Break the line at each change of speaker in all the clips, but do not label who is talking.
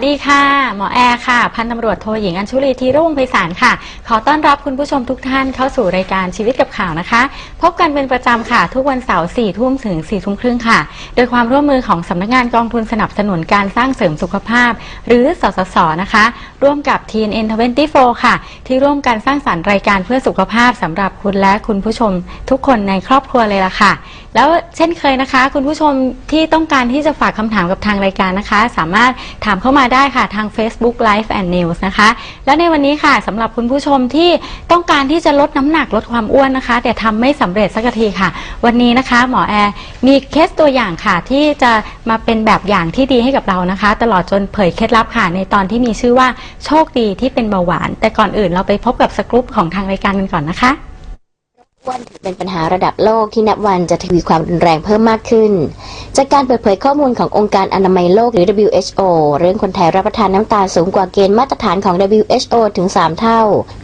วัสดีค่ะ หมอแอร์ค่ะ พันตำรวจโทหญิงอัญชุลีธีรุ่งไพศาลค่ะ ขอต้อนรับคุณผู้ชมทุกท่านเข้าสู่รายการชีวิตกับข่าวนะคะ พบกันเป็นประจำค่ะ ทุกวันเสาร์4ทุ่มถึง4ทุ่มครึ่งค่ะ โดยความร่วมมือของสำนักงานกองทุนสนับสนุนการสร้างเสริมสุขภาพ หรือสสสนะคะ ร่วมกับ TNN 24ค่ะ ที่ร่วมกันสร้างสรรค์รายการเพื่อสุขภาพสำหรับคุณและคุณผู้ชมทุกคนในครอบครัวเลยล่ะค่ะ แล้วเช่นเคยนะคะ คุณผู้ชมที่ต้องการที่จะฝากคำถามกับทางรายการนะคะ สามารถถามเข้ามาได้ค่ะทาง Facebook Live and News นะคะ แล้วในวันนี้ค่ะสำหรับคุณผู้ชมที่ต้องการที่จะลดน้ำหนักลดความอ้วนนะคะ แต่ทำไม่สำเร็จสักทีค่ะ วันนี้นะคะ หมอแอร์มีเคสตัวอย่างค่ะ ที่จะมาเป็นแบบอย่างที่ดีให้กับเรานะคะ ตลอดจนเผยเคล็ดลับค่ะ ในตอนที่มีชื่อว่าโชคดีที่เป็นเบาหวาน แต่ก่อนอื่นเราไปพบกับสกรูปของทางรายการกันก่อนนะคะ
อ้วนถือเป็นปัญหาระดับโลกที่นับวันจะทวีความรุนแรงเพิ่มมากขึ้น จากการเปิดเผยข้อมูลขององค์การอนามัยโลกหรือ WHO เรื่องคนไทยรับประทานน้ำตาลสูงกว่าเกณฑ์มาตรฐานของ WHO ถึง 3 เท่า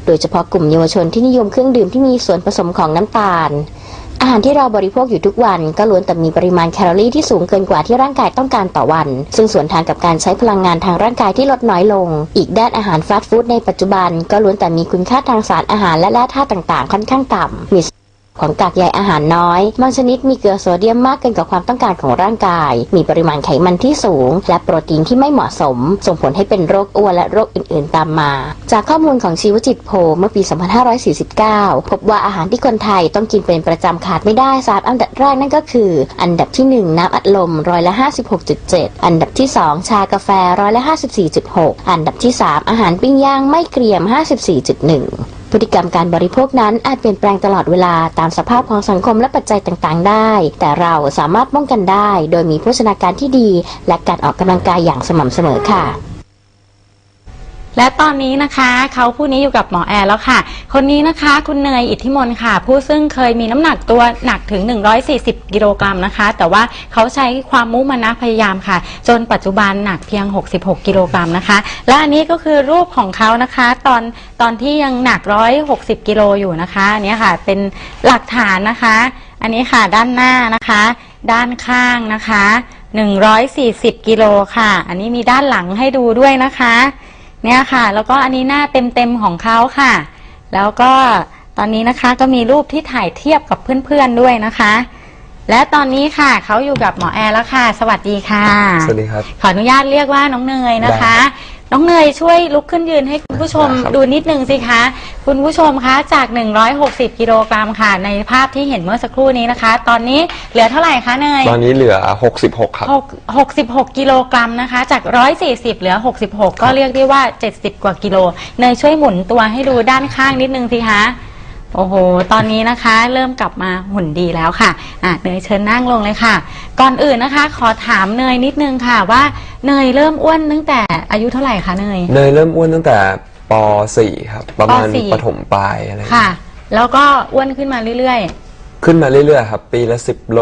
โดยเฉพาะกลุ่มเยาวชนที่นิยมเครื่องดื่มที่มีส่วนผสมของน้ำตาล อาหารที่เราบริโภคอยู่ทุกวันก็ล้วนแต่มีปริมาณแคลอรี่ที่สูงเกินกว่าที่ร่างกายต้องการต่อวัน ซึ่งส่วนทางกับการใช้พลังงานทางร่างกายที่ลดน้อยลง อีกด้านอาหารฟาสต์ฟู้ดในปัจจุบัน ก็ล้วนแต่มีคุณค่าทางสารอาหารและแร่ธาตุต่างๆ ค่อนข้างต่ำมี ของกากใยอาหารน้อย บางชนิดมีเกลือโซเดียมมากเกินกว่าความต้องการของร่างกาย มีปริมาณไขมันที่สูง และโปรตีนที่ไม่เหมาะสม ส่งผลให้เป็นโรคอ้วนและโรคอื่น ๆ ตามมา จากข้อมูลของชีวจิตโพเมื่อปี 2549 พบว่าอาหารที่คนไทยต้องกินเป็นประจำขาดไม่ได้สามอันดับแรกนั่นก็คือ อันดับที่ 1 น้ำอัดลมร้อยละ 56.7 อันดับที่ 2 ชากาแฟร้อยละ 54.6 อันดับที่ 3 อาหารปิ้งย่างไม่เกรียม 54.1 พฤติกรรมการบริโภคนั้นอาจเปลี่ยนแปลงตลอดเวลาตามสภาพของสังคมและปัจจัยต่างๆ ได้ แต่เราสามารถป้องกันได้ โดยมีโภชนาการที่ดี และการออกกำลังกายอย่างสม่ำเสมอค่ะ
และตอนนี้นะคะเขาผู้นี้อยู่กับหมอแอร์แล้วค่ะ คนนี้นะคะคุณเนยอิทธิมนต์ค่ะ ผู้ซึ่งเคยมีน้ำหนักตัวหนักถึง 140 กิโลกรัมนะคะ แต่ว่าเขาใช้ความมุมานะพยายามค่ะ จนปัจจุบันหนักเพียง 66 กิโลกรัมนะคะ และอันนี้ก็คือรูปของเขานะคะ ตอนตอนที่ยังหนัก 160 กิโลอยู่นะคะอันนี้ค่ะเป็นหลักฐานนะคะ อันนี้ค่ะด้านหน้านะคะ ด้านข้างนะคะ 140 กิโลค่ะ อันนี้มีด้านหลังให้ดูด้วยนะคะ เนี่ยค่ะ แล้วก็อันนี้หน้าเต็มๆของเขาค่ะ แล้วก็ตอนนี้นะคะก็มีรูปที่ถ่ายเทียบกับเพื่อนๆด้วยนะคะ และตอนนี้ค่ะเขาอยู่กับหมอแอร์แล้วค่ะ สวัสดีค่ะ
สวัสดีครับ
ขออนุญาตเรียกว่าน้องเนยนะคะ
ได้
น้องเนยช่วยลุกขึ้นยืนให้คุณผู้ชม
ได้ครับ
ดูนิดนึงสิคะ คุณผู้ชมคะจาก 160 กิโลกรัมค่ะ ในภาพที่เห็นเมื่อสักครู่นี้นะคะ ตอนนี้เหลือเท่าไหร่คะเนย
ตอนนี้เหลือ 66 ครับ
หกหกสิบหกกิโลกรัมนะคะ จากร้อยสี่สิบเหลือหกสิบหกก็เรียกได้ว่าเจ็ดสิบกว่ากิโล เนยช่วยหมุนตัวให้ดูด้านข้างนิดนึงสิคะ โอ้โห ตอนนี้นะคะเริ่มกลับมาหุ่นดีแล้วค่ะอะเนยเชิญนั่งลงเลยค่ะ ก่อนอื่นนะคะ ขอถามเนยนิดนึงค่ะว่าเนยเริ่มอ้วนตั้งแต่อายุเท่าไหร่คะเนย
เนยเริ่มอ้วนตั้งแต่ป .4 ครับ ประมาณ
ป .4
ประถมปลายอะไรอย่าง
ค่ะ
เงี้ย
แล้วก็อ้วนขึ้นมาเรื่อย
ขึ้นมาเรื่อยๆครับ ปีละ10โล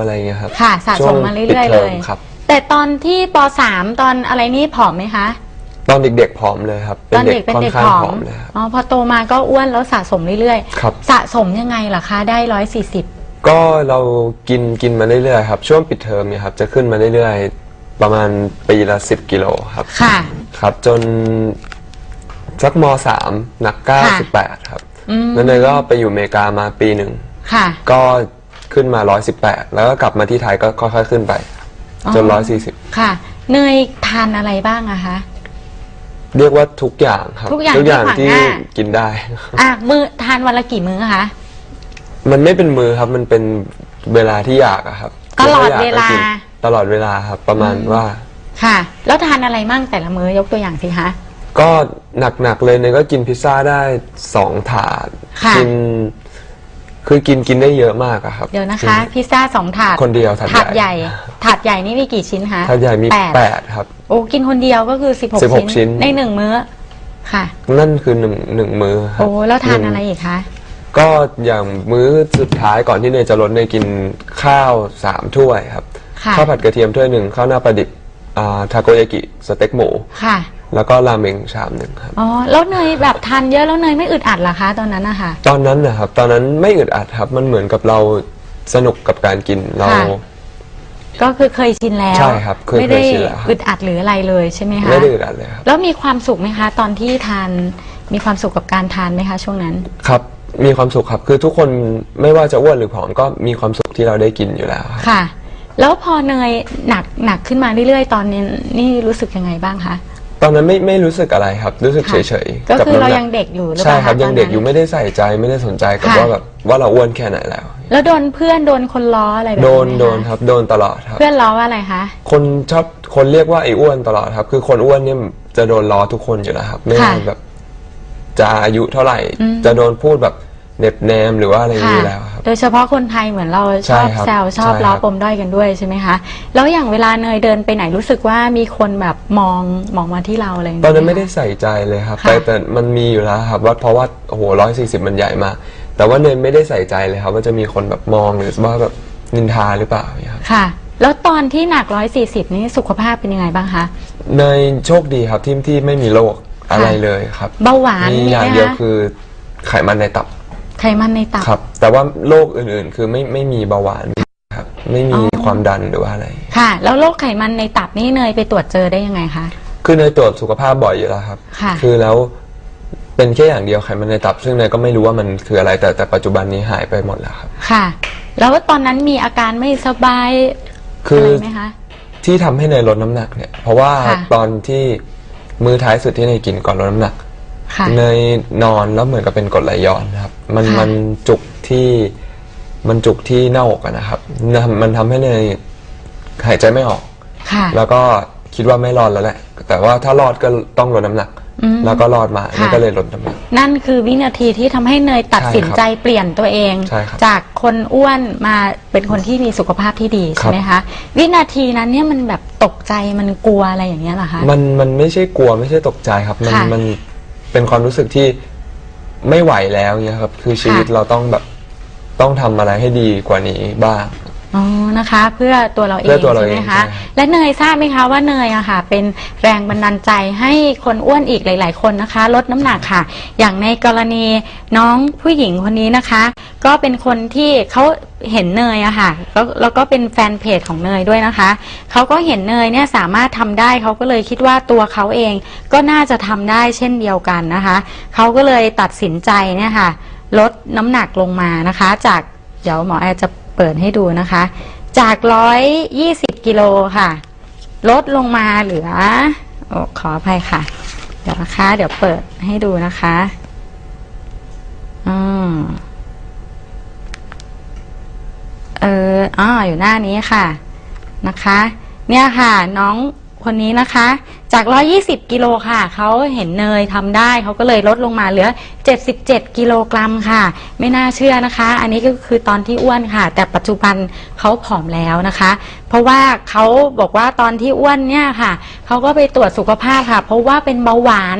อะไรอย่างเงี้ยครับ
ค่ะสะสมมาเรื่อยๆ
ช่วงปิดท
เลย
มครับ
ๆแต่ตอนที่ปสามตอนอะไรนี่ผอมไหมคะ
ตอนเด็กๆผอมเลยครับ
ตอนเด็กเป็น
ค่อน
เด็ก
ข้าง
ผอ
ผอ
ม
มเลยครับ
อ๋อพอโตมาก็อ้วนแล้วสะสมเรื่อย
ครับ
ๆสะสมยังไงล่ะคะได้ร้อยสี่สิบ
ก็เรากินกินมาเรื่อยๆครับ ช่วงปิดเทอมเนี่ยครับจะขึ้นมาเรื่อยๆ ประมาณปีละ10กิโลครับ
ค่ะ
ครับจนสักม .3 หนัก98ครับ
อืม
แล้วเนยก็ไปอยู่อเมริกามาปีหนึ่ง
ค่ะ
ก็ขึ้นมา 118 แล้วก็กลับมาที่ไทยก็ค่อยๆขึ้นไป จน
อ๋อ
140
ค่ะ เนยทานอะไรบ้างอะคะ
เรียกว่าทุกอย่างครับ
ทุกอย่าง
อย่าง
ที่
ที่
ขวางหน้า
กินได้
อะมือทานวันละกี่มื้อคะ
มันไม่เป็นมือครับ มันเป็นเวลาที่อยากอะครับ
ตลอด
ถ้ยก
เวลา
ก็กินตลอดเวลาครับ ประมาณว่า
ค่ะ แล้วทานอะไรมั่งแต่ละมื้อยกตัวอย่างสิคะ
ก็หนักๆเลยเนี่ยก็กินพิซซ่าได้สองถาด
ค่ะ
กิน คือกินกินได้เยอะมากอะครับ
เดี๋ยวนะคะ พิซซ่าสองถาด
คนเดียวถาด
ถาด
ให
ให
ญ่
ญ่ ถาดใหญ่นี่มีกี่ชิ้นคะ
ถาดใหญ่มี
แปด
แปดครับ
โอ้กินคนเดียวก็คือสิบหก
16ชิ้
ชิ้น
น
ในหนึ่งมื้อค่ะ
นั่นคือหนึ่งหนึ่งมื้อครับ
โอ้แล้วทาน
หง
อะไรอีกคะ
ก็อย่างมื้อสุดท้ายก่อนที่เนยจะลดเนยกินข้าวสามถ้วยครับ
ค่ะ
ข้าวผัดกระเทียมถ้วยหนึ่งข้าวหน้าปลาดิบอ่าทาโกยากิสเต็กหมู
ค่ะ
แล้วก็ราเมงชามหนึ่งครับ
อ๋อแล้วเนยแบบทานเยอะแล้วเนยไม่อึดอัดเหรอคะตอนนั้นนะคะ
ตอนนั้นนะครับ ตอนนั้นไม่อึดอัดครับ มันเหมือนกับเราสนุกกับการกินเรา
ค่ะ ก็คือเคยชินแล้ว
ใช่ครับเคย
ไม่ได้
เคยชินแล้วครับ
อึดอัดหรืออะไรเลยใช่ไหมคะ
ไม่ได้อึดอัดเลยครับ
แล้วมีความสุขไหมคะ ตอนที่ทานมีความสุขกับการทานไหมคะ ช่วงนั้น
ครับ มีความสุขครับ คือทุกคนไม่ว่าจะอ้วนหรือผอมก็มีความสุขที่เราได้กินอยู่แล้วครับ
ค่ะ แล้วพอเนยหนักหนักขึ้นมาเรื่อยๆ ตอนนี้นี่รู้สึกยังไงบ้างคะ
ตอนนั้นไม่ไม่รู้สึกอะไรครับ รู้สึกเฉ
ค่ะ
ยๆ
ก็คือ
น้ำห
เรา
นั
ยังเด็กอยู่หรือเป
ใช่
ล่า
ครับะยังเด็กอยู่
ตนนั้น
ไม่ได้ใส่ใจไม่ได้สนใจกับ
ค่ะ
ว่าแบบว่าเราอ้วนแค่ไหนแล้ว
แล้วโดนเพื่อนโดนคนล้ออะไรแบบ
โด
นี้
น
ไหมะ
โดนครับ โดนตลอดครับ
เพื่อนล้อว่าอะไรคะ
คนชอบคนเรียกว่าไอ้อ้วนตลอดครับ คือคนอ้วนเนี่ยจะโดนล้อทุกคนอยู่แล้วครับ ไม่ว่า
ค่ะ
แบบ จะอายุเท่าไหร่
อืม
จะโดนพูดแบบ เหน็บแนมหรือว่าอะไรอย่าง
ค่ะ
นี้แล้วครับ
โดยเฉพาะคนไทยเหมือนเราช
ใช่
อบ
ครับ
แซวชอบ
ใช่
ล้อ
ครับ
ปมด้อยกันด้วยใช่ไหมคะ แล้วอย่างเวลาเนยเดินไปไหนรู้สึกว่ามีคนแบบมองมองมาที่เราอะไรอย่าง
ตอ
เงี้
น
ย
นั้นไม่ได้ใส่ใจเลยครับ
ค่ะ
แต่แต่มันมีอยู่แล้วครับว่าเพราะว่าโอ้โหร้อยสี่สิบมันใหญ่มากแต่ว่าเนยไม่ได้ใส่ใจเลยครับ ว่าจะมีคนแบบมองหรือว่าแบบนินทาหรือเปล่าเนี่ยครับ
ค่ะ แล้วตอนที่หนัก 140 นี่สุขภาพเป็นยังไงบ้างคะ
เนยโชคดีครับที่ที่ไม่มีโรคอะไรเลยครับ
เบาหวาน
มี
มี
อย่าง
ไหม
เดียว
คะ
คือไขมันในตับ
ไขมันในตับ
ครับ แต่ว่าโรคอื่นๆ คือไม่ไม่มีเบาหวานครับ ไม่มี
อ๋อ
ความดันหรือว่าอะไร
ค่ะ แล้วโรคไขมันในตับนี่เนยไปตรวจเจอได้ยังไงคะ
คือเนยตรวจสุขภาพบ่อยอยู่แล้วครับ
ค่ะ
คือแล้วเป็นแค่อย่างเดียวไขมันในตับ ซึ่งเนยก็ไม่รู้ว่ามันคืออะไรแต่แต่ปัจจุบันนี้หายไปหมดแล้วครับ
ค่ะ แล้วตอนนั้นมีอาการไม่สบาย
คื
อะ
อ
ไรไหมคะ
ที่ทำให้เนยลดน้ำหนักเนี่ย เพราะว่า
ค่ะ
ตอนที่มือท้ายสุดที่เนยกินก่อนลดน้ำหนัก
ค่ะ
เนยนอนแล้วเหมือนกับเป็นกรดไหลย้อนนะครับ มัน
ค่ะ
มันจุกที่มันจุกที่หน้าอกอะนะครับมันมันทำให้เนยหายใจไม่ออก
ค่ะ
แล้วก็คิดว่าไม่รอดแล้วแหละ แต่ว่าถ้ารอดก็ต้องลดน้ำหนัก
อืม
แล้วก็รอดมา
ค่ะ
นี่ก็เลยลดน้ำหนัก
นั่นคือวินาทีที่ทำให้เนยตัดสินใจเปลี่ยนตัวเอง
ใช่ครับ
จากคนอ้วนมาเป็นคนที่มีสุขภาพที่ดี
ครั
ใช่
บ
ไหมคะวินาทีนั้นเนี่ยมันแบบตกใจมันกลัวอะไรอย่างเงี้ยเหรอคะ
มันมันไม่ใช่กลัวไม่ใช่ตกใจครับ มัน
ค่ะ
มัน เป็นความรู้สึกที่ไม่ไหวแล้วเนี่ยครับ คือชีวิต
ค่ะ
เราต้องแบบต้องทำอะไรให้ดีกว่านี้บ้าง
อ๋อนะคะ เพื่อตัวเราเอ
เพื่
ง
อตัวเรา
ใช่ไหม
เอง
คะ
ใช่
และเนยทราบไหมคะว่าเนยอะค่ะ เป็นแรงบันดาลใจให้คนอ้วนอีกหลาย ๆ คนนะคะ ลดน้ำหนักค่ะ อย่างในกรณีน้องผู้หญิงคนนี้นะคะ ก็เป็นคนที่เขาเห็นเนยอะค่ะแล้วแล้วก็เป็นแฟนเพจของเนยด้วยนะคะเขาก็เห็นเนยเนี่ยสามารถทำได้เขาก็เลยคิดว่าตัวเขาเองก็น่าจะทำได้เช่นเดียวกันนะคะเขาก็เลยตัดสินใจเนี่ยค่ะ ลดน้ำหนักลงมานะคะ จากเดี๋ยวหมอแอร์จะ เปิดให้ดูนะคะ จากร้อยยี่สิบกิโลค่ะ ลดลงมาเหลือโอ้ขออภัยค่ะ เดี๋ยวนะคะ เดี๋ยวเปิดให้ดูนะคะอืมเอออ๋ออยู่หน้านี้ค่ะนะคะ เนี่ยค่ะ น้องคนนี้นะคะ จาก 120 กิโลค่ะ เขาเห็นเนยทำได้ เขาก็เลยลดลงมาเหลือ 77 กิโลกรัมค่ะ ไม่น่าเชื่อนะคะ อันนี้ก็คือตอนที่อ้วนค่ะ แต่ปัจจุบันเขาผอมแล้วนะคะ เพราะว่าเขาบอกว่าตอนที่อ้วนเนี่ยค่ะ เขาก็ไปตรวจสุขภาพค่ะ เพราะว่าเป็นเบาหวาน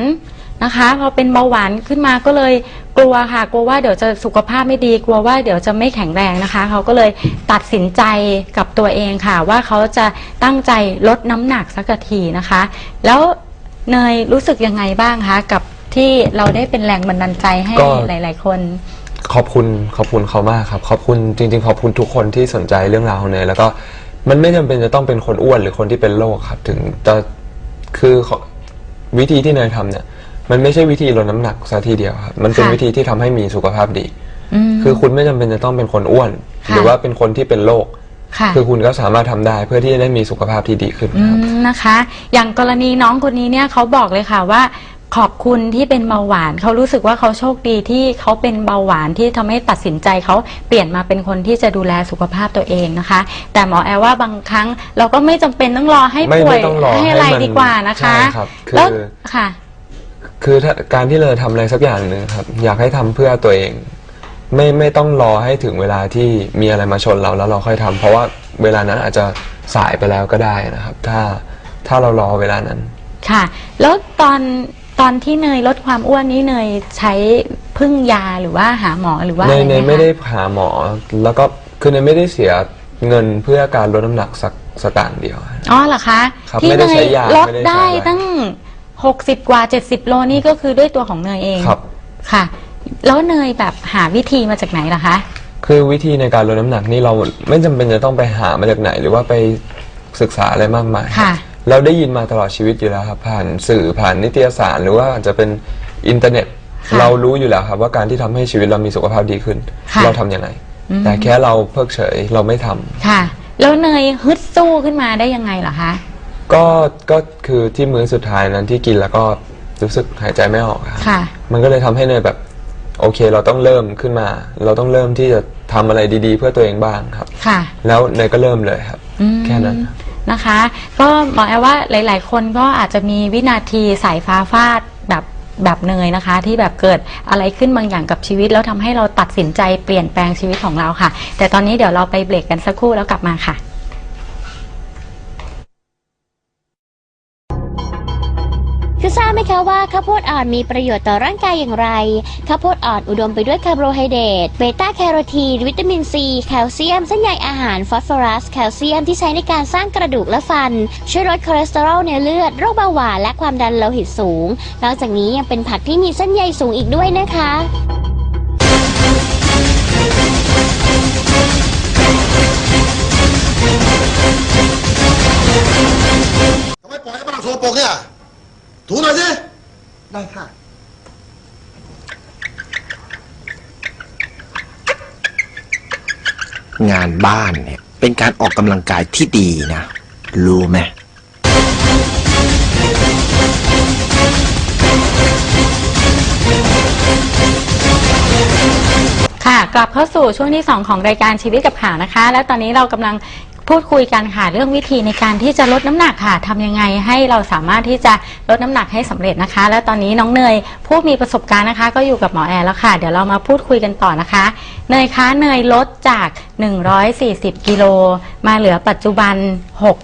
นะคะพอเป็นเบาหวานขึ้นมาก็เลยกลัวค่ะ กลัวว่าเดี๋ยวจะสุขภาพไม่ดี กลัวว่าเดี๋ยวจะไม่แข็งแรงนะคะ เขาก็เลยตัดสินใจกับตัวเองค่ะ ว่าเขาจะตั้งใจลดน้ำหนักสักทีนะคะ แล้วเนยรู้สึกยังไงบ้างคะกับที่เราได้เป็นแรงบันดาลใจให้
ก็
หลาย ๆ คน
ขอบคุณขอบคุณเขามากครับ ขอบคุณจริง ๆ ขอบคุณทุกคนที่สนใจเรื่องราวของเนยแล้วก็มันไม่จำเป็นจะต้องเป็นคนอ้วนหรือคนที่เป็นโรคครับ ถึงจะคือขอวิธีที่เนยทำเนี่ย มันไม่ใช่วิธีลดน้ำหนักซะทีเดียวครับมันเป็น
ค่ะ
วิธีที่ทำให้มีสุขภาพดี
อืม
คือคุณไม่จำเป็นจะต้องเป็นคนอ้วน
ค่ะ
หรือว่าเป็นคนที่เป็นโรค
ค่ะ
คือคุณก็สามารถทำได้เพื่อที่จะได้มีสุขภาพที่ดีขึ้น
อื
ครับ
มนะคะ อย่างกรณีน้องคนนี้เนี่ยเขาบอกเลยค่ะว่า ขอบคุณที่เป็นเบาหวาน เขารู้สึกว่าเขาโชคดีที่เขาเป็นเบาหวานที่ทำให้ตัดสินใจเขาเปลี่ยนมาเป็นคนที่จะดูแลสุขภาพตัวเองนะคะ แต่หมอแอลว่าบางครั้งเราก็ไม่จำเป็นต้องรอให้
ไม่
ป่วย
ไม่ต้องรอ
ให้อะไร
ให้มัน
ดีกว่านะคะ
ใช่ครับคือ
แล้วค่ะ
คือถ้าการที่เราทำอะไรสักอย่างหนึ่งครับ อยากให้ทำเพื่อตัวเอง ไม่ไม่ต้องรอให้ถึงเวลาที่มีอะไรมาชนเราแล้วเราค่อยทำเพราะว่าเวลานั้นอาจจะสายไปแล้วก็ได้นะครับ ถ้าถ้าเรารอเวลานั้น
ค่ะ แล้วตอนตอนที่เนยลดความอ้วนนี้เนยใช้พึ่งยาหรือว่าหาหมอหรือว่า
ใน
อะไรไห
ใน
มคะ
ไม่ได้หาหมอแล้วก็คือในไม่ได้เสียเงินเพื่อการลดน้ำหนักสักสตางค์เดียว
อ๋อเหรอคะ
ครับ
ที่
ไม่
เน
ได้ใช้
ย
ยา
ลด
ไม่ได้ใช้
ได้
อะไร
ตั้ง หกสิบกว่าเจ็ดสิบโลนี่ก็คือด้วยตัวของเนยเอง
ครับ
ค่ะ แล้วเนยแบบหาวิธีมาจากไหนล่ะคะ
คือวิธีในการลดน้ำหนักนี่เราไม่จำเป็นจะต้องไปหามาจากไหน หรือว่าไปศึกษาอะไรมากมาย
ค่ะ
เราได้ยินมาตลอดชีวิตอยู่แล้วครับผ่านสื่อผ่านนิตยสารหรือว่าอาจจะเป็นอินเทอร์เน็ต
ค่ะ
เรารู้อยู่แล้วครับว่าการที่ทำให้ชีวิตเรามีสุขภาพดีขึ้น
ค่ะ
เราทำยังไง
อืม
แต่แค่เราเพิกเฉยเราไม่ทำ
ค่ะ แล้วเนยฮึดสู้ขึ้นมาได้ยังไงเหรอคะ
ก็ก็คือที่มื้อสุดท้ายนั้นที่กินแล้วก็รู้สึกหายใจไม่ออกครับ
ค่ะ
มันก็เลยทำให้เนยแบบ โอเคเราต้องเริ่มขึ้นมา เราต้องเริ่มที่จะทำอะไรดีๆ เพื่อตัวเองบ้างครับ
ค่ะ
แล้วเนยก็เริ่มเลยครับ
อืม
แค่นั้นครับ
นะคะ ก็บอกแอลว่าหลาย ๆ คนก็อาจจะมีวินาทีสายฟ้าฟาดแบบแบบเนยนะคะ ที่แบบเกิดอะไรขึ้นบางอย่างกับชีวิต แล้วทำให้เราตัดสินใจเปลี่ยนแปลงชีวิตของเราค่ะ แต่ตอนนี้เดี๋ยวเราไปเบรกกันสักครู่แล้วกลับมาค่ะ
คือทราบไหมคะว่าข้าวโพดอ่อนมีประโยชน์ต่อร่างกายอย่างไร ข้าวโพดอ่อนอุดมไปด้วยคาร์โบไฮเดรต เบต้าแคโรทีน วิตามินซี แคลเซียม เส้นใยอาหาร ฟอสฟอรัส แคลเซียมที่ใช้ในการสร้างกระดูกและฟัน ช่วยลดคอเลสเตอรอลในเลือด โรคเบาหวาน และความดันโลหิตสูง นอกจากนี้ยังเป็นผักที่มีเส้นใยสูงอีกด้วยนะคะ
ทำไมปล่อยให้บ้านโซโปกเนี่ย ถูหน่อยสิ
ได้ค่ะ
งานบ้านเนี่ย เป็นการออกกำลังกายที่ดีนะ รู้ไหม
ค่ะ กลับเข้าสู่ช่วงที่ 2 ของรายการชีวิตกับข่าวนะคะ และตอนนี้เรากำลัง พูดคุยกันค่ะเรื่องวิธีในการที่จะลดน้ำหนักค่ะทำยังไงให้เราสามารถที่จะลดน้ำหนักให้สำเร็จนะคะ และตอนนี้น้องเนยผู้มีประสบการณ์นะคะ ก็อยู่กับหมอแอร์แล้วค่ะ เดี๋ยวเรามาพูดคุยกันต่อนะคะ เนยคะเนยลดจาก 140 กิโลมาเหลือปัจจุบัน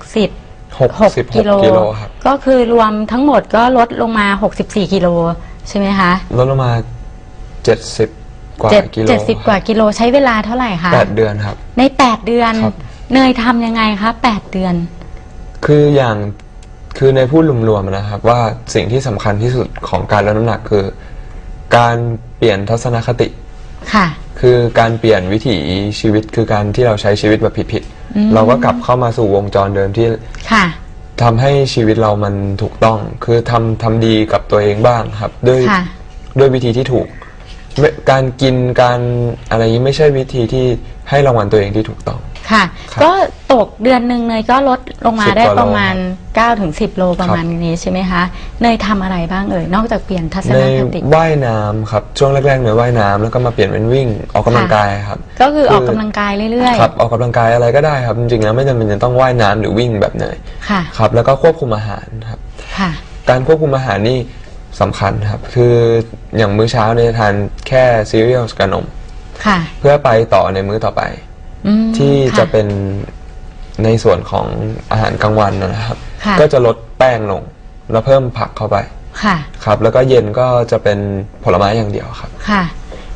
60
66
กิโล
กิโลครับ
ก็คือรวมทั้งหมดก็ลดลงมา 64 กิโลใช่ไหมคะ
ลดลงมา 70 กว่า
เจ็ด
กิโล
เจ็ดสิบกว่ากิโลใช้เวลาเท่าไหร่คะ
แปดเดือนครับ
ใน 8 เดือน
ครับ
เนยทำยังไงคะ8เดือน
คืออย่างคือในพูดรวมๆนะครับ ว่าสิ่งที่สำคัญที่สุดของการลดน้ำหนักคือ การเปลี่ยนทัศนคติ
ค่ะ
คือการเปลี่ยนวิถีชีวิตคือการที่เราใช้ชีวิตแบบผิด
อืม
ๆเราก็กลับเข้ามาสู่วงจรเดิมที่
ค่ะ
ทำให้ชีวิตเรามันถูกต้อง คือทำทำดีกับตัวเองบ้างครับ ด้วย
ค่ะ
ด้วยวิธีที่ถูกไม่การกินการอะไรนี้ไม่ใช่วิธีที่ให้รางวัลตัวเองที่ถูกต้อง
ค่ะ
ครับ
ก็ตกเดือนหนึ่งเนยก็ลดลงมา
10
ได้
กว่าโล
ประมาณ9ถึง10 โลประมาณ
ครับ
นี้ใช่ไหมคะเนยทำอะไรบ้างเอ่ยนอกจากเปลี่ยนทัศ
ใน
นคติ
ว่ายน้ำครับช่วงแรกๆเนยว่ายน้ำแล้วก็มาเปลี่ยนเป็นวิ่งออกกำลัง
ค่ะ
กายครับ
ก็คือ
คือ
ออกกำลังกายเรื่อย
ครับออกกำลังกายอะไรก็ได้ครับจริงๆแล้วไม่จำเป็นจะต้องว่ายน้ำหรือวิ่งแบบเนย
ๆ ค่ะ
ครับ แล้วก็ควบคุมอาหารครับ
ค่ะ
การควบคุมอาหารนี่สำคัญครับ คืออย่างมื้อเช้าเนี่ยทานแค่ซีเรียลกับนม
ค่ะ
เพื่อไปต่อในมื้อต่อไป
อืม
ที่
ค่
จะเป็นในส่วนของอาหารกลางวันนะครับ
ค่ะ
ก็จะลดแป้งลง แล้วเพิ่มผักเข้าไป
ค่ะ
ครับ แล้วก็เย็นก็จะเป็นผลไม้อย่างเดียวครับ
ค่ะ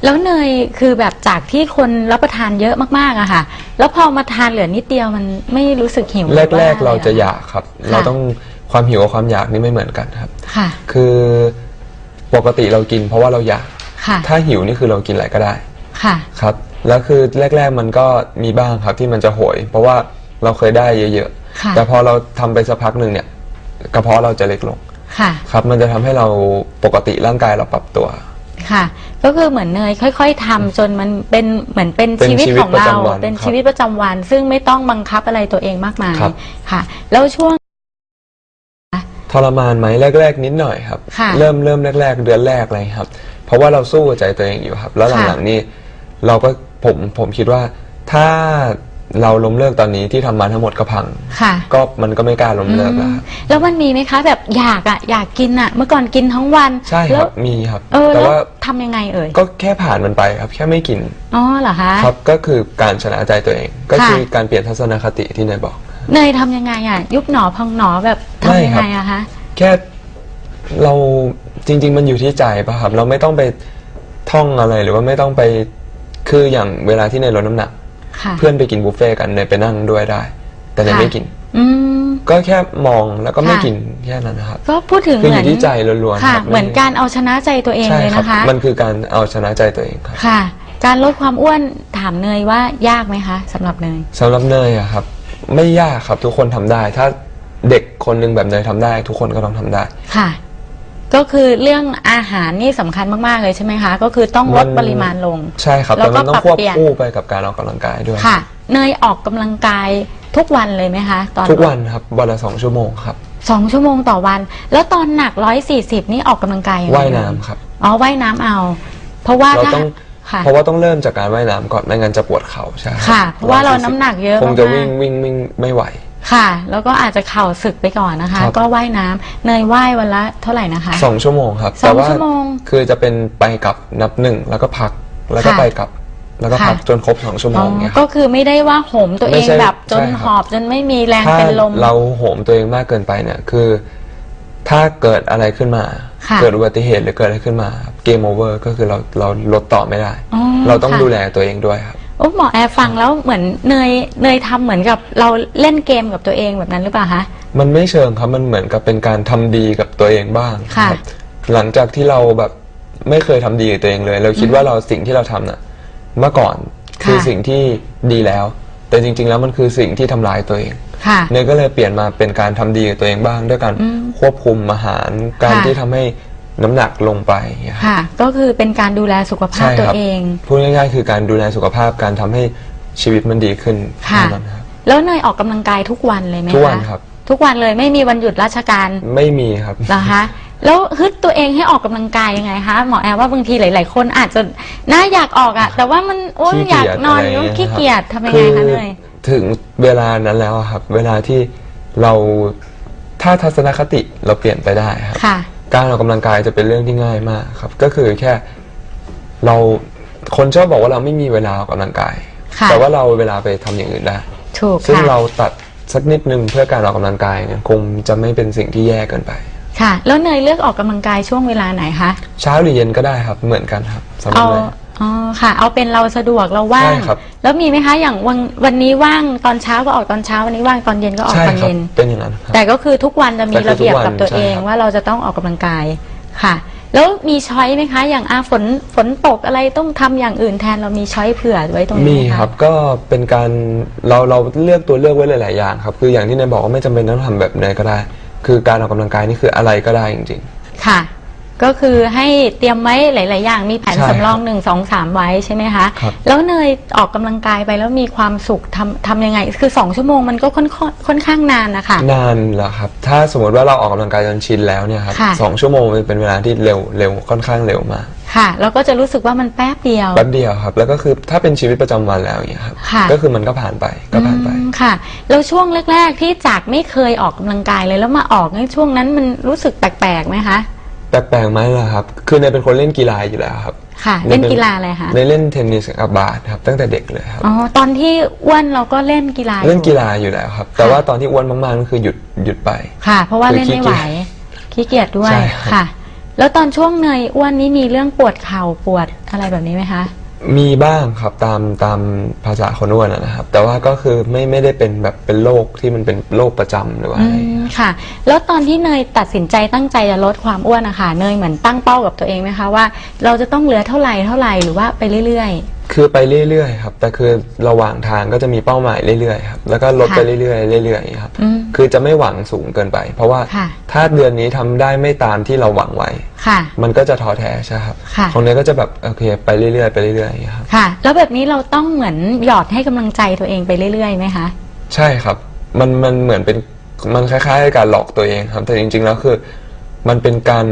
แล้วเนยคือแบบจากที่คนรับประทานเยอะมากๆอะค่ะ แล้วพอมาทานเหลือนิดเดียวมันไม่รู้สึกหิว
แรก
หอ
ๆ
ว่า
เราจะ
อ
อ ยากครับเราต้องความหิวกับความอยากนี่ไม่เหมือนกันครับ
ค่ะ
คือปกติเรากินเพราะว่าเราอยาก
ค่ะ
ถ้าหิวนี่คือเรากินอะไรก็ได้
ค่ะ
ครับ แล้วคือแรก ๆ มันก็มีบ้างครับที่มันจะโหย เพราะว่าเราเคยได้เยอะ
ค่ะ
ๆ แต่พอเราทำไปสักพักหนึ่งเนี่ยกระเพาะเราจะเล็กลง
ค่ะ
ครับ มันจะทำให้เราปกติร่างกายเราปรับตัว
ค่ะ ก็คือเหมือนเนยค่อย ๆทำจนมันเป็นเหมือนเป็น
เป็น
ชีวิต
ชีวิต
ของเรา
ประจำวัน
เป็น
ครับ
ชีวิตประจำวัน ซึ่งไม่ต้องบังคับอะไรตัวเองมากมาย
ครับ
ค่ะ แล้วช่วง
ทรมานไหมแรก ๆ นิดหน่อยครับ
ค่ะ
เริ่มเริ่มแรก ๆ เดือนแรกอะไรครับ เพราะว่าเราสู้กับใจตัวเองอยู่ครับ แล้ว
ค่ะ
หลังๆนี่เราก็ ผมผมคิดว่าถ้าเราล้มเลิกตอนนี้ที่ทำมาทั้งหมดก็พัง
ค่ะ
ก็มันก็ไม่กล้าล้มเลิกแล้วครับ
แล้วมันมีไหมคะ แบบอยากอะอยากกินอะเมื่อก่อนกินทั้งวัน
ใช่ค
แล้
รั
ว
บมีครับ
เออ
แต่
แล้ว
ว่า
ทำยังไงเอ่ย
ก็แค่ผ่านมันไปครับ แค่ไม่กิน
อ๋อเหรอคะ
ครับก็คือการชนะใจตัวเอง ก็
ค่ะ
คือการเปลี่ยนทัศนคติที่นายบอก
เนยทำยังไงอะยุบหนอพองหนอแบบ
ไม่
ทำยัง
ครับ
ไงอะคะ
แค่เราจริง ๆ มันอยู่ที่ใจป่ะครับ เราไม่ต้องไปท่องอะไรหรือว่าไม่ต้องไป คืออย่างเวลาที่ในยลดน้ำหนัก
ค่ะ
เพื่อนไปกินบุฟเฟ่ต์กันเนยไปนั่งด้วยได้ แต่เนย
ค่ะ
ไม่กิน
อืม
ก็แค่มองแล้วก็ไม่
ค่ะ
กินแค่นั้นนะครับ
ก็พูดถึง
คือ
เห
อ
มือน
ยู่ที่ใจล้วนๆ
ค่ะ
ครับ
เหมือนการเอาชนะใจตัวเอง
ใช่
เลย
ครับ
นะคะ
มันคือการเอาชนะใจตัวเองครับ
ค่ะ การลดความอ้วนถามเนยว่ายากไหมคะสำหรับเนย
สำหรับเนยอะครับ ไม่ยากครับทุกคนทำได้ ถ้าเด็กคนหนึ่งแบบเนยทำได้ ทุกคนก็ต้องทำได้
ค่ะ ก็คือเรื่องอาหารนี่สำคัญมาก ๆ เลยใช่ไหมคะ ก็คือต้องลด
มัน
ปริมาณลง
ใช่ครับ
แล้ว
แต่
ก็
มันต้อ
ปรั
ง
บ
ควบ
เปลี่ยน
คู่ไปกับการออกกำลังกายด้วย
ค่ะ เนยออกกำลังกายทุกวันเลยไหมคะ ตอน
ทุกวันครับวันละสองชั่วโมงครับ
สองชั่วโมงต่อวัน แล้วตอนหนักร้อยสี่สิบนี่ออกกำลังกายงไง
ว่ายน้ำครับ
อ๋อว่ายน้ำเอา เพราะว่า
เรา
ถ้า
ต้อง
ค่ะ
เพราะว่าต้องเริ่มจากการว่ายน้ำก่อนไม่งั้นจะปวดเข่าใช่
ค่ะเพราะว่าเราน้ำหนักเยอะ
คงจะ
มากๆ
วิ่งวิ่งวิ่งไม่ไหว
ค่ะ แล้วก็อาจจะเข่าสึกไปก่อนนะคะ
ครับ
ก็ว่ายน้ำเนยว่ายวันละเท่าไหร่นะคะ
สองชั่วโมงครับ
สอง
แต่ว่า
ชั่วโมง
คือจะเป็นไปกลับนับหนึ่งแล้วก็พักแล้วก็
ค่ะ
ไปกลับ แล้วก็พัก
ค่ะ
จนครบสองชั่วโม
อ๋อง
เนี่ยค
ก็
รับ
คือไม่ได้ว่าโหมตัวเอ
ไม่
ง
ใช่
แบบจน
ใช่ครับ
หอบจนไม่มีแรง
ถ้า
เป็นลม
เราโหมตัวเองมากเกินไปเนี่ยคือ ถ้าเกิดอะไรขึ้นมา
ค่ะ
เกิดอุบัติเหตุหรือเกิดอะไรขึ้นมาเกมโอเวอร์ก็คือเราเราลดต่อไม่ได้
อ๋อ
เราต้อง
ค่ะ
ดูแลตัวเองด้วยครับ
โอ้หมอแอร์ฟังแล้วเหมือนเนยเนยทำเหมือนกับเราเล่นเกมกับตัวเองแบบนั้นหรือเปล่าคะ
มันไม่เชิงครับมันเหมือนกับเป็นการทำดีกับตัวเองบ้าง
ค่ะ
รับหลังจากที่เราแบบไม่เคยทำดีกับตัวเองเลย เราคิดว่าเราสิ่งที่เราทำน่ะเมื่อก่อนคือ
ค่ะ
สิ่งที่ดีแล้ว แต่จริง ๆ แล้วมันคือสิ่งที่ทำลายตัวเอง
ค่ะ
เนยก็เลยเปลี่ยนมาเป็นการทำดีกับตัวเองบ้าง ด้วยการ
อืม
ควบคุมอาหาร การ
ค่ะ
ที่ทำให้ น้ำหนักลงไปอย่างเงี้ยครับ
ค่ะ ก็คือเป็นการดูแลสุขภาพ
ใช่
ตัว
ครับ
เอง
พูดง่ายๆ คือการดูแลสุขภาพการทำให้ชีวิตมันดีขึ้น
ค่ะ
เท่านั้นครับ
แล้วเนยออกกำลังกายทุกวันเลยไหมคะ
ทุกวันครับ
ทุกวันเลยไม่มีวันหยุดราชการ
ไม่มีครับ
เหรอคะแล้วฮึดตัวเองให้ออกกำลังกายยังไงคะหมอแอร์ว่าบางทีหลาย ๆ คนอาจจะน่าอยากออกอะแต่ว่ามันโอ้ย
ขี้
อยาก
เกียจ
นอน
อะไร
อยู่
เงี้ย
ขี้
ครับ
เกียจทำยังไงคะเนย
ถึงเวลานั้นแล้วอะครับ เวลาที่เราถ้าทัศนคติเราเปลี่ยนไปได้ครับ
ค่ะ
การออกกำลังกายจะเป็นเรื่องที่ง่ายมากครับ ก็คือแค่เราคนชอบบอกว่าเราไม่มีเวลาออกกำลังกาย
ค่ะ
แต่ว่าเราเวลาไปทำอย่างอื่นได้
ถูก
ซึ่ง
ค่ะ
เราตัดสักนิดนึงเพื่อการออกกำลังกายเนี่ยคงจะไม่เป็นสิ่งที่แย่เกินไป
ค่ะ แล้วเนยเลือกออกกำลังกายช่วงเวลาไหนคะ
เช้าหรือเย็นก็ได้ครับเหมือนกันครับสำหรับ
เอา
เลย
อ๋อค่ะ เอาเป็นเราสะดวกเราว่าง
ใช่ครับ
แล้วมีไหมคะอย่างวันวันนี้ว่างตอนเช้าก็ออกตอนเช้าวันนี้ว่างตอนเย็นก็ออก
ใช่
ตอน
ครับ
เย็น
เป็นอย่างนั้นครับ
แต่ก็คือทุกวันจะมี
แต่คือ
ระเบียบ
ทุกวัน
กับตัวเอง
ใช่ครับ
ว่าเราจะต้องออกกำลังกายค่ะ แล้วมีช้อยไหมคะ อย่างอาฝนฝนตกอะไรต้องทำอย่างอื่นแทนเรามีช้อยเผื่อไว้ตรงนี้
มี
ไหะ
ครับก็เป็นการเราเราเลือกตัวเลือกไว้หลาย ๆ อย่างครับ คืออย่างที่นายบอกว่าไม่จำเป็นต้องทำแบบไหนก็ได้ คือการออกกำลังกายนี่คืออะไรก็ได้จริง
ค่ะ ก็คือให้เตรียมไว้หลาย ๆ อย่างมีแผน
ใช่
สำรองหนึ่งสองสามไว้ใช่ไหมคะ
ครับ
แล้วเนยออกกำลังกายไปแล้วมีความสุขทำทำยังไง คือสองชั่วโมงมันก็ค่อนข้างค่อนข้างนานนะคะ
ๆนานแล้วครับ ถ้าสมมติว่าเราออกกำลังกายจนชินแล้วเนี่ยครับ
ค่ะ
สองชั่วโมงมันเป็นเวลาที่เร็วเร็วค่อนข้างเร็วมาก
ค่ะ แล้วก็จะรู้สึกว่ามันแป๊บเดียว
แป๊บเดียวครับ แล้วก็คือถ้าเป็นชีวิตประจำวันแล้วอย่างเงี้ยครับ
ค่ะ
ก็คือมันก็ผ่านไปก็ผ่านไป
อืมค่ะ แล้วช่วงแรก ๆ ที่จากไม่เคยออกกำลังกายเลยแล้วมาออกในช่วงนั้นมันรู้สึกแปลกๆไหมคะ
แปลกๆไหมล่ะครับ คือเนยเป็นคนเล่นกีฬาอยู่แล้วครับ
ค่ะเล่นกีฬาอะไรคะ
เนยเล่นเทนนิสกับบาสครับตั้งแต่เด็กเลยครับ
อ๋อตอนที่อ้วนเราก็เล่นกีฬาอยู่
เล่นกีฬาอยู่แล้วครับ แต่ว่าตอนที่อ้วนมากๆก็คือหยุดหยุดไป
ค่ะ เพราะว่า
คือ
เล่นไม่ไหว
ขี้เกียจ
ขี้เกียจด้วย
ใช่ครับ
ค่ะ แล้วตอนช่วงเนยอ้วนนี้มีเรื่องปวดเข่าปวดอะไรแบบนี้ไหมคะ
มีบ้างครับตามตามภาษาคนอ้วนอะนะครับ แต่ว่าก็คือไม่ไม่ได้เป็นแบบเป็นโรคที่มันเป็นโรคประจำหรือว่า
อื
อะไร
ค่ะ แล้วตอนที่เนยตัดสินใจตั้งใจจะลดความอ้วนนะคะเนยเหมือนตั้งเป้ากับตัวเองไหมคะว่า เราจะต้องเหลือเท่าไหร่เท่าไหร่หรือว่าไปเรื่อย
คือไปเรื่อยๆครับ แต่คือระหว่างทางก็จะมีเป้าหมายเรื่อยๆครับ แล้วก็ลด
ค่ะ
ไปเรื่อยๆเรื่อยๆอย่างเงี้ยครับ
อืม
คือจะไม่หวังสูงเกินไป เพราะว่า
ค่ะ
ถ้าเดือนนี้ทำได้ไม่ตามที่เราหวังไว้
ๆค่ะ
มันก็จะท้อแท้ใช่ครับ
ค่ะ
ของเนี้ยก็จะแบบโอเคไปเรื่อยๆไปเรื่อยๆอย่างเงี้ยครับ
ค่ะ แล้วแบบนี้เราต้องเหมือนหยอดให้กำลังใจตัวเองไปเรื่อยๆไหมคะ
ใช่ครับ มันมันเหมือนเป็นมันคล้ายๆกับการหลอกตัวเองครับ แต่จริงๆแล้วคือ มันเป็นการ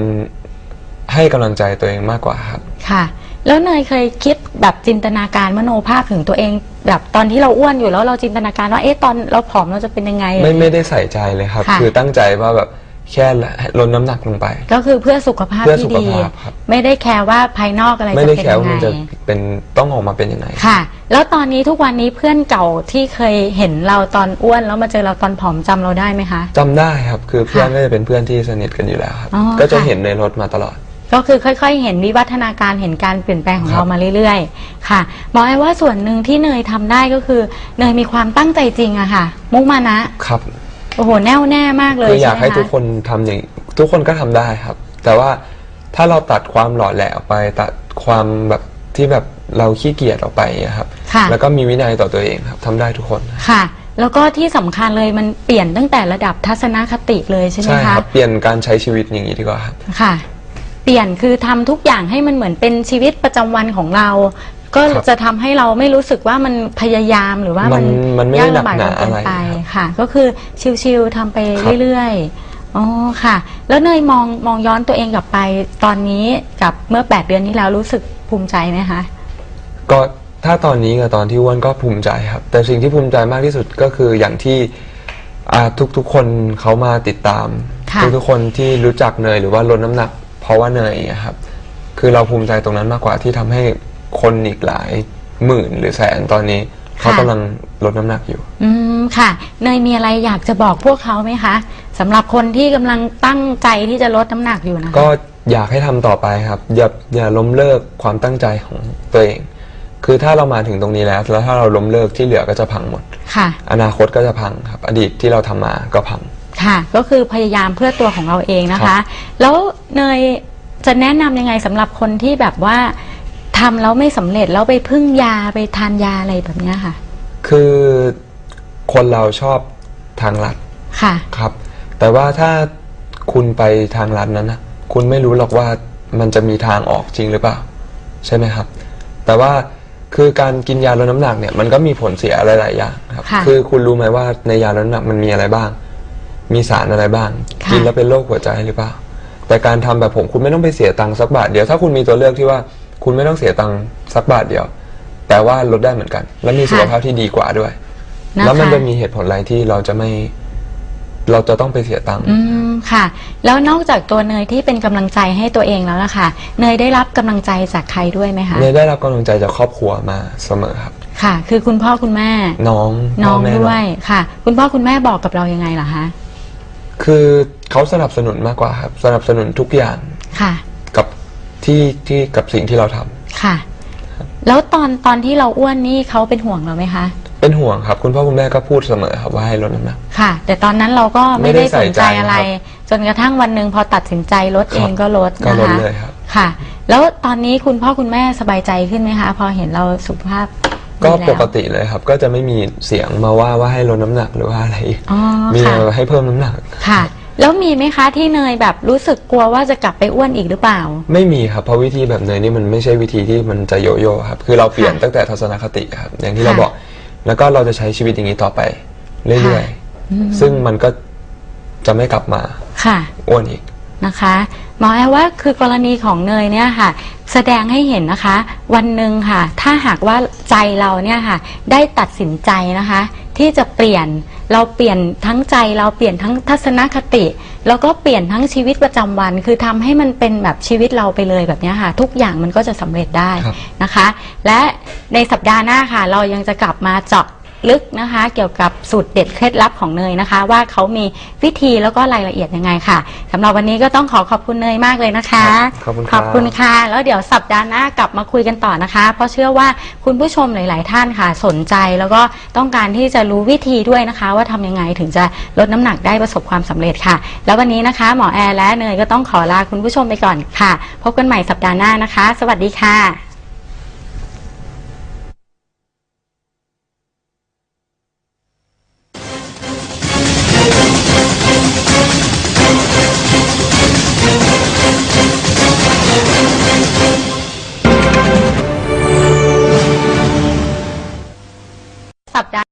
ให้กำลังใจตัวเองมากกว่าครับ
ค่ะ แล้วเนยเคยคิดแบบจินตนาการมโนภาพถึงตัวเอง แบบตอนที่เราอ้วนอยู่แล้วเราจินตนาการว่าเอ๊ะตอนเราผอมเราจะเป็นยังไง
ไม่ไม่ได้ใส่ใจเลยครับ
ค่ะ
คือตั้งใจว่าแบบแค่ลดน้ำหนักลงไป
ก็คือเพื่อสุขภาพ
เพื่อ
ที่
สุข
ดี
ภาพครับ
ไม่ได้แคร์ว่าภายนอกอะไร
ไม่
จะ
ได้
เป็น
แค่
ยั
ว่างมัน
ไง
จะเป็นต้องออกมาเป็นยังไง
ค่ะ แล้วตอนนี้ทุกวันนี้เพื่อนเก่าที่เคยเห็นเราตอนอ้วนแล้วมาเจอเราตอนผอมจำเราได้ไหมคะ
จำได้ครับ คือเพื่อน
ค่ะ
ก็จะเป็นเพื่อนที่สนิทกันอยู่แล้วครับ
อ๋อ
ก็จะ
ค่ะ
เห็นในรถมาตลอด
ก็คือค่อย ๆ เห็นวิวัฒนาการเห็นการเปลี่ยนแปลงของ
ครับ
เรามาเรื่อย ๆ ค่ะหมอไอ้ว่าส่วนหนึ่งที่เนยทำได้ก็คือ เนยมีความตั้งใจจริงอะค่ะ มุกมานะ ครับโอ้โหแน่วแน่มากเลย
คืออยาก
ช่ไม
ให้
คะ
ทุกคนทำอย่างทุกคนก็ทำได้ครับ แต่ว่าถ้าเราตัดความหล่อแหละออกไปตัดความแบบที่แบบเราขี้เกียจออกไปอะครับ
ค่ะ
แล้วก็มีวินัยต่อตัวเองครับทำได้ทุกคน
ค่ะ แล้วก็ที่สำคัญเลยมันเปลี่ยนตั้งแต่ระดับทัศนคติเลยใช่ไหม
ใช่ค
คะ
รับ เปลี่ยนการใช้ชีวิตอย่างนี้ดีกว่าครับ
ค่ะ เปลี่ยนคือทำทุกอย่างให้มันเหมือนเป็นชีวิตประจำวันของเรา ก็
ครับ
จะทำให้เราไม่รู้สึกว่ามันพยายามหรือว่ามัน
มันมันไม่
ยาก
ได้หนัก
ลำบาก
หนา
จนเกินไป
อะไรครับ
ค่ะ ก็คือชิวๆทำไป
ครับ
เรื่อยๆอ๋อค่ะ แล้วเนยมองมองย้อนตัวเองกลับไปตอนนี้กับเมื่อ 8 เดือนที่แล้วรู้สึกภูมิใจไหมคะ
ก็ถ้าตอนนี้กับตอนที่อ้วนก็ภูมิใจครับ แต่สิ่งที่ภูมิใจมากที่สุดก็คืออย่างที่อ่าทุกๆคนเขามาติดตาม
ค่ะ
ทุกๆคนที่รู้จักเนยหรือว่าลดน้ำหนัก เพราะว่าเนยอย่างเงี้ยครับ คือเราภูมิใจตรงนั้นมากกว่าที่ทำให้คนอีกหลายหมื่นหรือแสนตอนนี้ เขากำลังลดน้ำหนักอยู่
อืมค่ะ เนยมีอะไรอยากจะบอกพวกเขาไหมคะสำหรับคนที่กำลังตั้งใจที่จะลดน้ำหนักอยู่นะคะ
ก็อยากให้ทำต่อไปครับ อย่าอย่าล้มเลิกความตั้งใจของตัวเอง คือถ้าเรามาถึงตรงนี้แล้ว แล้วถ้าเราล้มเลิกที่เหลือก็จะพังหมด
ค่ะ
อนาคตก็จะพังครับ อดีตที่เราทำมาก็พัง
ค่ะ ก็คือพยายามเพื่อตัวของเราเองนะ
ครั
คะ
บ
แล้วเนยจะแนะนำยังไงสำหรับคนที่แบบว่าทำแล้วไม่สำเร็จแล้วไปพึ่งยาไปทานยาอะไรแบบเนี้ยค่ะ
คือคนเราชอบทางลัด
ค่ะ
ครับ แต่ว่าถ้าคุณไปทางลัดนั้นนะคุณไม่รู้หรอกว่ามันจะมีทางออกจริงหรือเปล่า ใช่ไหมครับ แต่ว่าคือการกินยาลดน้ำหนักเนี่ยมันก็มีผลเสียหลายๆอย่างครับ
ค่ะ
อคุณรู้ไหมว่าในยาลดน้ำหนักมันมีอะไรบ้าง มีสารอะไรบ้าง
ค่ะ
กินแล้วเป็นโรคหัวใจหรือเปล่า แต่การทำแบบผมคุณไม่ต้องไปเสียตังค์สักบาทเดียวถ้าคุณมีตัวเลือกที่ว่าคุณไม่ต้องเสียตังค์สักบาทเดียว แต่ว่าลดได้เหมือนกัน และมีสุขภาพที่ดีกว่าด้วย
นะคะ
แล้วมันจะมีเหตุผลอะไรที่เราจะไม่ เราจะต้องไปเสียตังค์
อืมค่ะ แล้วนอกจากตัวเนยที่เป็นกำลังใจให้ตัวเองแล้วล่ะค่ะ เนยได้รับกำลังใจจากใครด้วยไหมคะ
เนยได้รับกำลังใจจากครอบครัวมาเสมอครับ
ค่ะ คือคุณพ่อคุณแม่
น้อง
น้อง
พ่แม่
ด้วยค่ะ คุณพ่อคุณแม่บอกกับเรายังไงล่ะคะ
คือเขาสนับสนุนมากกว่าครับ สนับสนุนทุกอย่าง
ค่ะ
กับที่ที่กับสิ่งที่เราทำ
ค่ะ แล้วตอนตอนที่เราอ้วนนี่เขาเป็นห่วงเราไหมคะ
เป็นห่วงครับ คุณพ่อคุณแม่ก็พูดเสมอครับว่าให้ลดน้ำหนัก
ค่ะ แต่ตอนนั้นเราก็ไม่
ไม่ได้
ได้สนใจ
ใส่ใจ
อะไร
ครับ
จนกระทั่งวันหนึ่งพอตัดสินใจลดเองก็ลด
ก็
นะ
ลด
คะ
เลยครับ
ค่ะ แล้วตอนนี้คุณพ่อคุณแม่สบายใจขึ้นไหมคะ พอเห็นเราสุขภาพ
ก็
ดีแล้ว
ปกติเลยครับ ก็จะไม่มีเสียงมาว่าว่าให้ลดน้ำหนักหรือว่าอะไรอีก
อ๋อ
มี
ค่ะ
ให้เพิ่มน้ำหนัก
ค่ะ แล้วมีไหมคะที่เนยแบบรู้สึกกลัวว่าจะกลับไปอ้วนอีกหรือเปล่า
ไม่มีครับเพราะวิธีแบบเนยนี่มันไม่ใช่วิธีที่มันจะโยโย่ครับ คือเราเปลี่ยน
ค่ะ
ตั้งแต่ทัศนคติครับอย่างที่เรา
ค่ะ
บอก แล้วก็เราจะใช้ชีวิตอย่างนี้ต่อไปเรื่อย
อืม
ๆซึ่งมันก็จะไม่กลับมา
ค่ะ
อ้วนอีก
นะคะหมอแอลว่าคือกรณีของเนยเนี่ยค่ะ แสดงให้เห็นนะคะ วันหนึ่งค่ะ ถ้าหากว่าใจเราเนี่ยค่ะ ได้ตัดสินใจนะคะ ที่จะเปลี่ยนเราเปลี่ยนทั้งใจเราเปลี่ยนทั้งทัศนคติ แล้วก็เปลี่ยนทั้งชีวิตประจำวัน คือทำให้มันเป็นแบบชีวิตเราไปเลยแบบเนี้ยค่ะ ทุกอย่างมันก็จะสำเร็จได้
ครับ
นะคะ และในสัปดาห์หน้าค่ะ เรายังจะกลับมาเจาะ ลึกนะคะ เกี่ยวกับสูตรเด็ดเคล็ดลับของเนยนะคะ ว่าเขามีวิธีแล้วก็รายละเอียดยังไงค่ะสำหรับวันนี้ก็ต้องขอขอบคุณเนยมากเลยนะคะ
ครับขอบคุณครับ
ขอบคุณค่ะ แล้วเดี๋ยวสัปดาห์หน้ากลับมาคุยกันต่อนะคะ เพราะเชื่อว่าคุณผู้ชมหลาย ๆ ท่านค่ะ สนใจแล้วก็ต้องการที่จะรู้วิธีด้วยนะคะ ว่าทำยังไงถึงจะลดน้ำหนักได้ประสบความสำเร็จค่ะ แล้ววันนี้นะคะหมอแอร์และเนยก็ต้องขอลาคุณผู้ชมไปก่อนค่ะ พบกันใหม่สัปดาห์หน้านะคะ สวัสดีค่ะ สัปดาห์